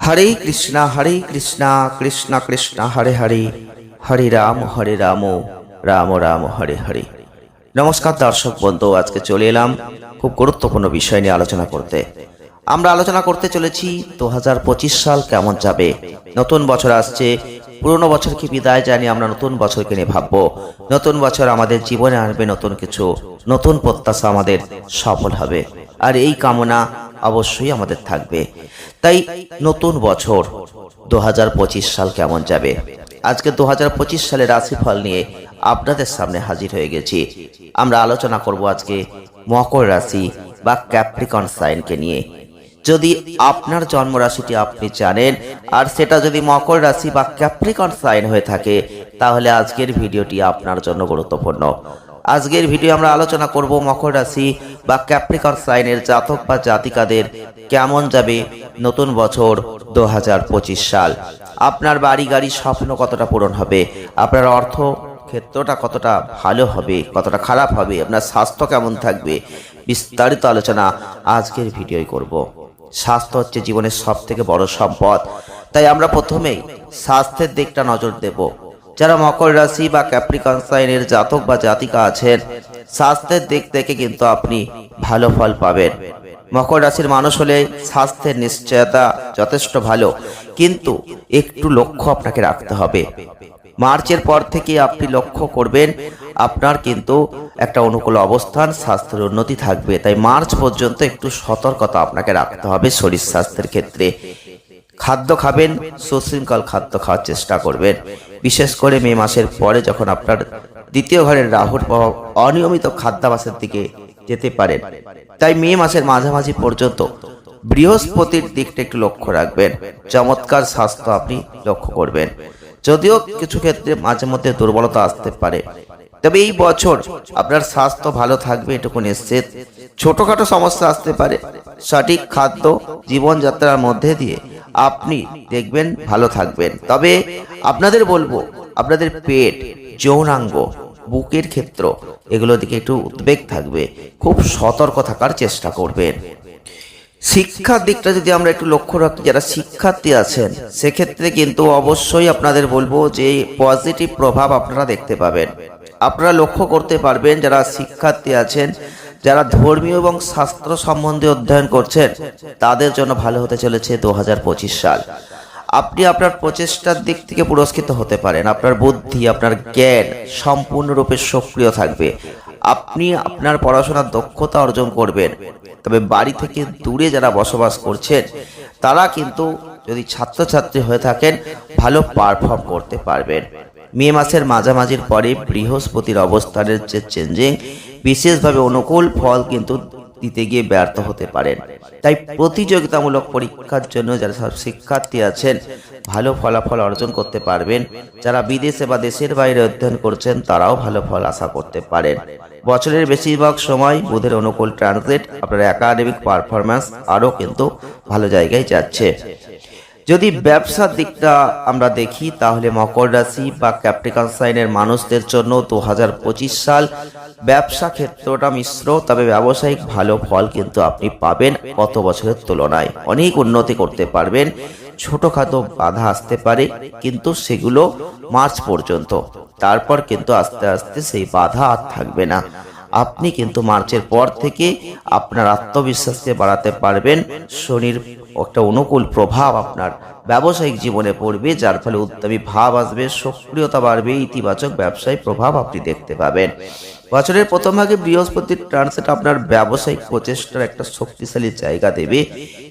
হরে কৃষ্ণা হরে কৃষ্ণা, কৃষ্ণ কৃষ্ণ, হরে হরে। হরে রাম হরে রাম রাম রাম, হরে হরে। নমস্কার দর্শক বন্ধু, আজকে চলে এলাম খুব গুরুত্বপূর্ণ বিষয় নিয়ে আলোচনা করতে। আমরা আলোচনা করতে চলেছি দু হাজার পঁচিশ সাল কেমন যাবে? নতুন বছর আসছে পুরনো বছরকে বিদায় জানিয়ে আমরা নতুন বছরকে নিয়ে ভাববো। নতুন বছর আমাদের জীবনে আনবে নতুন কিছু, নতুন প্রত্যাশা আমাদের সফল হবে। আর এই কামনা অবশ্যই আমাদের থাকবে। তাই নতুন বছর দু হাজার পঁচিশ সাল কেমন যাবে? আজকে দু হাজার পঁচিশ সালের রাশিফল নিয়ে আপনাদের সামনে হাজির হয়ে গেছি। আমরা আলোচনা করব আজকে মকর রাশি বা ক্যাপ্রিকন সাইনকে নিয়ে। যদি আপনার জন্ম রাশিটি আপনি জানেন আর সেটা যদি মকর রাশি বা ক্যাপ্রিকন সাইন হয়ে থাকে, তাহলে আজকের ভিডিওটি আপনার জন্য গুরুত্বপূর্ণ। আজকের ভিডিও আমরা আলোচনা করব মকর রাশি বা ক্যাপ্রিকন সাইনের জাতক বা জাতিকাদের কেমন যাবে নতুন বছর দু হাজার পঁচিশ সাল। আপনার বাড়ি গাড়ি স্বপ্ন কতটা পূরণ হবে? আপনার অর্থ ক্ষেত্রটা কতটা ভালো হবে? কতটা খারাপ হবে? আপনার স্বাস্থ্য কেমন থাকবে? বিস্তারিত আলোচনা আজকের ভিডিওই করব। স্বাস্থ্য হচ্ছে জীবনের সব থেকে বড় সম্পদ। তাই আমরা প্রথমেই স্বাস্থ্যের দিকটা নজর দেব। যারা মকর রাশি বা ক্যাপ্রিকন সাইনের জাতক বা জাতিকা আছেন, স্বাস্থ্যের দিক থেকে কিন্তু আপনি ভালো ফল পাবেন। মকর রাশির মানুষ হলে স্বাস্থ্যের নিশ্চয়তা যথেষ্ট ভালো, কিন্তু একটু লক্ষ্য আপনাকে রাখতে হবে। মার্চের পর থেকে আপনি লক্ষ্য করবেন, আপনার কিন্তু একটা অনুকূল অবস্থান, স্বাস্থ্যের উন্নতি থাকবে। তাই মার্চ পর্যন্ত একটু সতর্কতা আপনাকে রাখতে হবে শরীর স্বাস্থ্যের ক্ষেত্রে। খাদ্য খাবেন, সুশৃঙ্খল খাদ্য খাওয়ার চেষ্টা করবেন। বিশেষ করে মে মাসের পরে যখন আপনার দ্বিতীয় ঘরের রাহুর প্রভাব অনিয়মিত খাদ্যাভাসের দিকে যেতে পারেন তাই মে মাসের মাঝামাঝি পর্যন্ত বৃহস্পতির দিকটা একটু লক্ষ্য রাখবেন। চমৎকার স্বাস্থ্য আপনি লক্ষ্য করবেন। যদিও কিছু ক্ষেত্রে মাঝে মধ্যে দুর্বলতা আসতে পারে। তবে এই বছর আপনার স্বাস্থ্য ভালো থাকবে এটুকু নিশ্চিত। ছোটখাটো সমস্যা আসতে পারে। সঠিক খাদ্য, জীবনযাত্রার মধ্যে দিয়ে আপনি দেখবেন ভালো থাকবেন। তবে আপনাদের বলব, আপনাদের পেট, যৌনাঙ্গ, বুকের ক্ষেত্র এগুলোর দিকে একটু উদ্বেগ থাকবে। খুব সতর্ক থাকার চেষ্টা করবেন। শিক্ষার দিকটা যদি আমরা একটু লক্ষ্য রাখি, যারা শিক্ষার্থী আছেন, সেক্ষেত্রে কিন্তু অবশ্যই আপনাদের বলব যে পজিটিভ প্রভাব আপনারা দেখতে পাবেন। আপনারা লক্ষ্য করতে পারবেন যারা শিক্ষার্থী আছেন, যারা ধর্মীয় এবং শাস্ত্র সম্বন্ধে অধ্যয়ন করছেন, তাদের জন্য ভালো হতে চলেছে দু পঁচিশ সাল। আপনি আপনার প্রচেষ্টার দিক থেকে পুরস্কৃত হতে পারেন। আপনার বুদ্ধি, আপনার জ্ঞান সম্পূর্ণরূপে সক্রিয় থাকবে। আপনি আপনার পড়াশোনার দক্ষতা অর্জন করবেন। তবে বাড়ি থেকে দূরে যারা বসবাস করছেন, তারা কিন্তু যদি ছাত্রছাত্রী হয়ে থাকেন, ভালো পারফর্ম করতে পারবেন। মে মাসের মাঝামাঝির পরে বৃহস্পতির অবস্থানের যে চেঞ্জিং বিশেষভাবে অনুকূল ফল কিন্তু দিতে গিয়ে ব্যর্থ হতে পারেন। তাই প্রতিযোগিতামূলক পরীক্ষার জন্য যারা সব শিক্ষার্থী আছেন, ভালো ফলাফল অর্জন করতে পারবেন। যারা বিদেশে বা দেশের বাইরে অধ্যয়ন করছেন, তারাও ভালো ফল আশা করতে পারেন। বছরের বেশিরভাগ সময় বুধের অনুকূল ট্রান্সলেট, আপনার একাডেমিক পারফরম্যান্স আরও কিন্তু ভালো জায়গায় যাচ্ছে। যদি ব্যবসার দিকটা আমরা দেখি, তাহলে মকর রাশি বা ক্যাপ্রিকান সাইনের মানুষদের জন্য দু হাজার পঁচিশ সাল ব্যবসা ক্ষেত্রটা মিশ্র, তবে ব্যবসায়িক ভালো ফল কিন্তু আপনি পাবেন গত বছরের তুলনায়। অনেক উন্নতি করতে পারবেন, ছোটখাটো বাধা আসতে পারে, কিন্তু সেগুলো মার্চ পর্যন্ত। তারপর কিন্তু আস্তে আস্তে সেই বাধা আর থাকবে না। আপনি কিন্তু মার্চের পর থেকে আপনার আত্মবিশ্বাসকে বাড়াতে পারবেন। শনির একটা অনুকূল প্রভাব আপনার ব্যবসায়িক জীবনে পড়বে, যার ফলে উদ্যমী ভাব আসবে, সক্রিয়তা বাড়বে, ইতিবাচক ব্যবসায়িক প্রভাব আপনি দেখতে পাবেন। বছরের প্রথম ভাগে বৃহস্পতির ট্রান্সেট আপনার ব্যবসায়িক প্রচেষ্টার একটা শক্তিশালী জায়গা দেবে।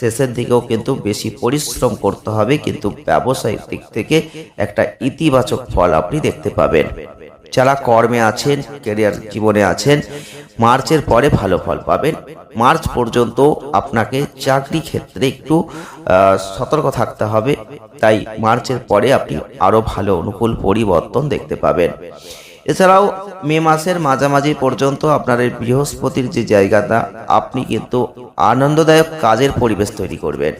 শেষের দিকেও কিন্তু বেশি পরিশ্রম করতে হবে, কিন্তু ব্যবসায়িক দিক থেকে একটা ইতিবাচক ফল আপনি দেখতে পাবেন। যারা কর্মে আছেন ক্যারিয়ার জীবনে আছেন, মার্চের পরে ভালো ফল পাবেন। মার্চ পর্যন্ত আপনাকে চাকরি ক্ষেত্রে একটু সতর্ক থাকতে হবে। তাই মার্চের পরে আপনি আরও ভালো অনুকূল পরিবর্তন দেখতে পাবেন। এছাড়াও মে মাসের মাঝামাঝি পর্যন্ত আপনার এই বৃহস্পতির যে জায়গাটা, আপনি কিন্তু আনন্দদায়ক কাজের পরিবেশ তৈরি করবেন।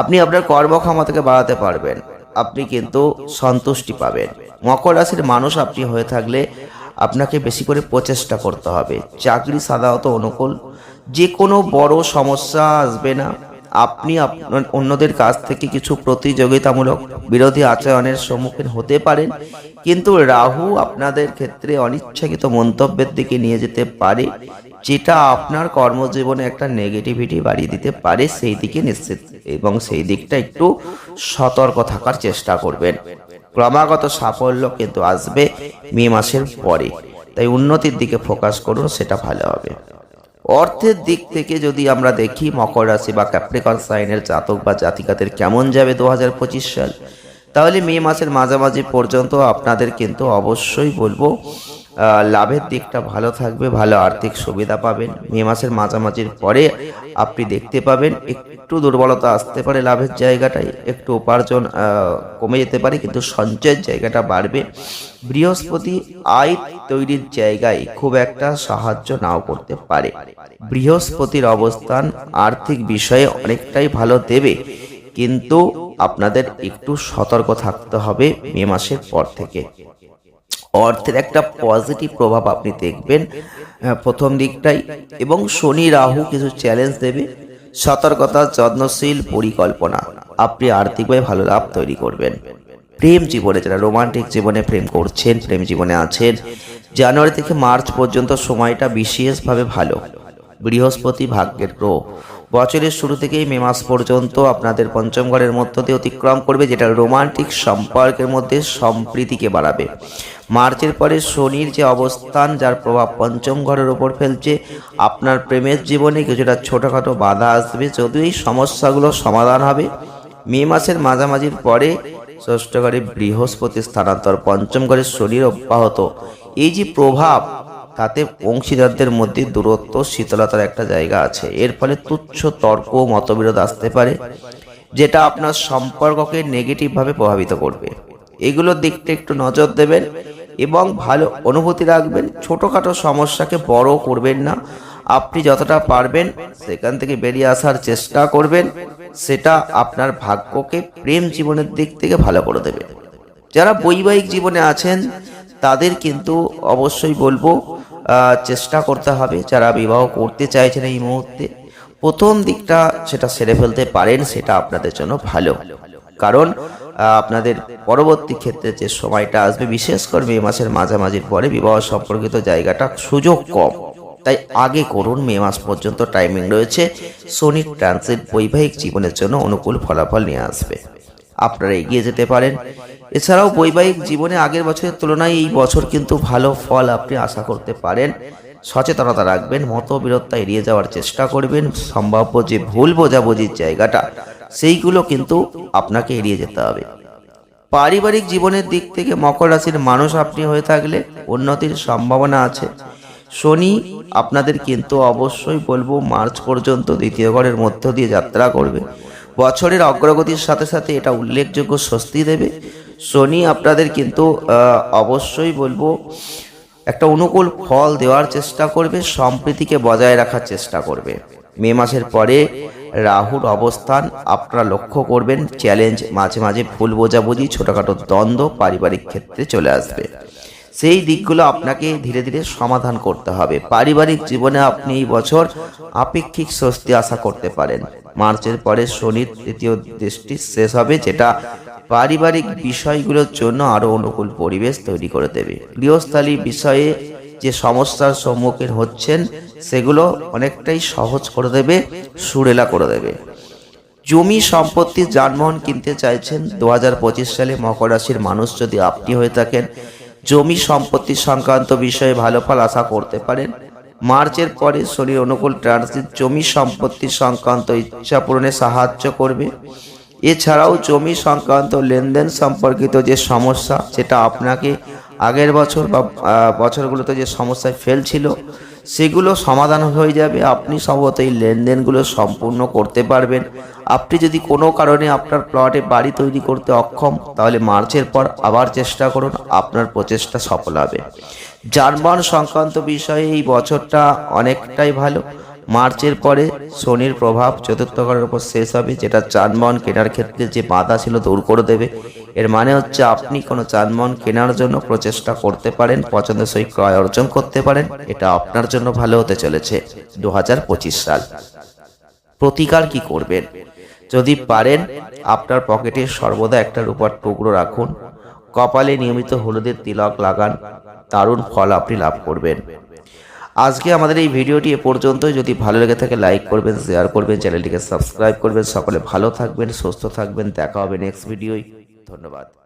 আপনি আপনার কর্মক্ষমতাকে বাড়াতে পারবেন। আপনি কিন্তু সন্তুষ্টি পাবেন। মকর রাশির মানুষ আপনি হয়ে থাকলে আপনাকে বেশি করে প্রচেষ্টা করতে হবে। চাকরি সাধারণত অনুকূল। যে কোনো বড় সমস্যা আসবে না। আপনি আপনার অন্যদের কাছ থেকে কিছু প্রতিযোগিতামূলক বিরোধী আচরণের সম্মুখীন হতে পারেন, কিন্তু রাহু আপনাদের ক্ষেত্রে অনিচ্ছাকৃত মন্তব্যের দিকে নিয়ে যেতে পারে, যেটা আপনার কর্মজীবনে একটা নেগেটিভিটি বাড়িয়ে দিতে পারে, সেই দিকে নিশ্চিত এবং সেই দিকটা একটু সতর্ক থাকার চেষ্টা করবেন। ক্রমাগত সাফল্য কিন্তু আসবে মে মাসের পরে। তাই উন্নতির দিকে ফোকাস করুন, সেটা ভালো হবে। অর্থের দিক থেকে যদি আমরা দেখি, মকর রাশি বা ক্যাপ্রিকন সাইনের জাতক বা জাতিকাদের কেমন যাবে দু হাজার পঁচিশ সাল? তাহলে মে মাসের মাঝামাঝি পর্যন্ত আপনাদের কিন্তু অবশ্যই বলব লাভের দিকটা ভালো থাকবে, ভালো আর্থিক সুবিধা পাবেন। মে মাসের মাঝামাঝির পরে আপনি দেখতে পাবেন, একটু দুর্বলতা আসতে পারে লাভের জায়গাটায়, একটু উপার্জন কমে যেতে পারে, কিন্তু সঞ্চয়ের জায়গাটা বাড়বে। বৃহস্পতি আয় তৈরির জায়গায় খুব একটা সাহায্য নাও করতে পারে। বৃহস্পতির অবস্থান আর্থিক বিষয়ে অনেকটাই ভালো দেবে, কিন্তু আপনাদের একটু সতর্ক থাকতে হবে মে মাসের পর থেকে। অর্থের একটা পজিটিভ প্রভাব আপনি দেখবেন প্রথম দিকটাই। এবং শনি রাহু কিছু চ্যালেঞ্জ দেবে। সতর্কতা, যত্নশীল, পরিকল্পনা। আপনি আর্থিকভাবে ভালো লাভ তৈরি করবেন। প্রেম জীবনে যারা রোমান্টিক জীবনে প্রেম করছেন, প্রেম জীবনে আছেন, জানুয়ারি থেকে মার্চ পর্যন্ত সময়টা বিশেষভাবে ভালো। বৃহস্পতি ভাগ্যের গ্রহ। বছরের শুরু থেকেই মে মাস পর্যন্ত আপনাদের পঞ্চম ঘরের মধ্য দিয়ে অতিক্রম করবে, যেটা রোমান্টিক সম্পর্কের মধ্যে সম্প্রীতিকে বাড়াবে। মার্চের পরে শনির যে অবস্থান, যার প্রভাব পঞ্চম ঘরের ওপর ফেলছে, আপনার প্রেমের জীবনে কিছুটা ছোটোখাটো বাধা আসবে। যদিও এই সমস্যাগুলো সমাধান হবে, মে মাসের মাঝামাঝির পরে ষষ্ঠ ঘরে বৃহস্পতি স্থানান্তর, পঞ্চম ঘরে শনির অব্যাহত। এই যে প্রভাব তাতে অংশীদারদের মধ্যে দূরত্ব, শীতলতার একটা জায়গা আছে। এর ফলে তুচ্ছ তর্ক মতবিরোধ আসতে পারে, যেটা আপনার সম্পর্ককে নেগেটিভভাবে প্রভাবিত করবে। এগুলোর দিকটা একটু নজর দেবেন এবং ভালো অনুভূতি রাখবেন। ছোটোখাটো সমস্যাকে বড় করবেন না। আপনি যতটা পারবেন সেখান থেকে বেরিয়ে আসার চেষ্টা করবেন। সেটা আপনার ভাগ্যকে প্রেম জীবনের দিক থেকে ভালো করে দেবে। যারা বৈবাহিক জীবনে আছেন তাদের কিন্তু অবশ্যই বলব চেষ্টা করতে হবে যারা বিবাহ করতে চাইছেন এই মুহূর্তে। প্রথম দিকটা সেটা সেরে ফেলতে পারেন, সেটা আপনাদের জন্য ভালো। কারণ আপনাদের পরবর্তী ক্ষেত্রে যে সময়টা আসবে, বিশেষ করে মে মাসের মাঝামাঝির পরে বিবাহ সম্পর্কিত জায়গাটা সুযোগ কম। তাই আগে করুন, মে মাস পর্যন্ত টাইমিং রয়েছে। শনির ট্রানজিট বৈবাহিক জীবনের জন্য অনুকূল ফলাফল নিয়ে আসবে। আপনারা এগিয়ে যেতে পারেন। এছাড়াও বৈবাহিক জীবনে আগের বছরের তুলনায় এই বছর কিন্তু ভালো ফল আপনি আশা করতে পারেন। সচেতনতা রাখবেন মতবিরোধতা এড়িয়ে যাওয়ার চেষ্টা করবেন, সম্ভাব্য যে ভুল বোঝাবুঝির জায়গাটা, সেইগুলো কিন্তু আপনাকে এড়িয়ে যেতে হবে। পারিবারিক জীবনের দিক থেকে মকর রাশির মানুষ আপনি হয়ে থাকলে উন্নতির সম্ভাবনা আছে। শনি, আপনাদের কিন্তু অবশ্যই বলব মার্চ পর্যন্ত দ্বিতীয় ঘরের মধ্য দিয়ে যাত্রা করবে। বছরের অগ্রগতির সাথে সাথে এটা উল্লেখযোগ্য স্বস্তি দেবে। শনি আপনাদের কিন্তু অবশ্যই বলব, একটা অনুকূল ফল দেওয়ার চেষ্টা করবে, সম্প্রীতিকে বজায় রাখার চেষ্টা করবে। মে মাসের পরে রাহুর অবস্থান আপনারা লক্ষ্য করবেন চ্যালেঞ্জ মাঝে মাঝে ভুল বোঝাবুঝি, ছোটোখাটো দ্বন্দ্ব পারিবারিক ক্ষেত্রে চলে আসবে। সেই দিকগুলো আপনাকে ধীরে ধীরে সমাধান করতে হবে। পারিবারিক জীবনে আপনি এই বছর আপেক্ষিক স্বস্তি আশা করতে পারেন। মার্চের পরে শনির তৃতীয় দৃষ্টি শেষ হবে, যেটা পারিবারিক বিষয়গুলোর জন্য আরও অনুকূল পরিবেশ তৈরি করে দেবে। গৃহস্থালী বিষয়ে যে সমস্যার সম্মুখীন হচ্ছেন, সেগুলো অনেকটাই সহজ করে দেবে, সুরেলা করে দেবে। জমি সম্পত্তি যানবাহন কিনতে চাইছেন দু হাজার পঁচিশ সালে মকর রাশির মানুষ যদি আপনি হয়ে থাকেন, জমি সম্পত্তি সংক্রান্ত বিষয়ে ভালো ফল আশা করতে পারেন। মার্চের পরে শরীর অনুকূল ট্রানজিট জমি সম্পত্তি সংক্রান্ত ইচ্ছা পূরণে সাহায্য করবে। এছাড়াও জমি সংক্রান্ত লেনদেন সম্পর্কিত যে সমস্যা, সেটা আপনাকে আগের বছর বা বছরগুলোতে যে সমস্যায় ফেলছিল সেগুলো সমাধান হয়ে যাবে। আপনি সম্ভবত এই লেনদেনগুলো সম্পূর্ণ করতে পারবেন। আপনি যদি কোনো কারণে আপনার প্লটে বাড়ি তৈরি করতে অক্ষম, তাহলে মার্চের পর আবার চেষ্টা করুন, আপনার প্রচেষ্টা সফল হবে। যানবাহন সংক্রান্ত বিষয়ে এই বছরটা অনেকটাই ভালো। মার্চের পরে শনির প্রভাব চতুর্থ ঘরের উপর শেষ হবে, যেটা যানবাহন কেনার ক্ষেত্রে যে বাধা ছিল দূর করে দেবে। এর মানে হচ্ছে আপনি কোনো যানবাহন কেনার জন্য প্রচেষ্টা করতে পারেন, পছন্দসই ক্রয় অর্জন করতে পারেন, এটা আপনার জন্য ভালো হতে চলেছে দু হাজার পঁচিশ সাল। প্রতিকার কি করবেন? যদি পারেন, আপনার পকেটে সর্বদা একটা রূপার টুকরো রাখুন, কপালে নিয়মিত হলুদের তিলক লাগান, দারুণ ফল আপনি লাভ করবেন। আজকে আমাদের এই ভিডিওটি এ পর্যন্তই। যদি ভালো লেগে থাকে লাইক করবেন শেয়ার করবেন, চ্যানেলটিকে সাবস্ক্রাইব করবেন। সকলে ভালো থাকবেন, সুস্থ থাকবেন। দেখা হবে নেক্সট ভিডিওয়। ধন্যবাদ।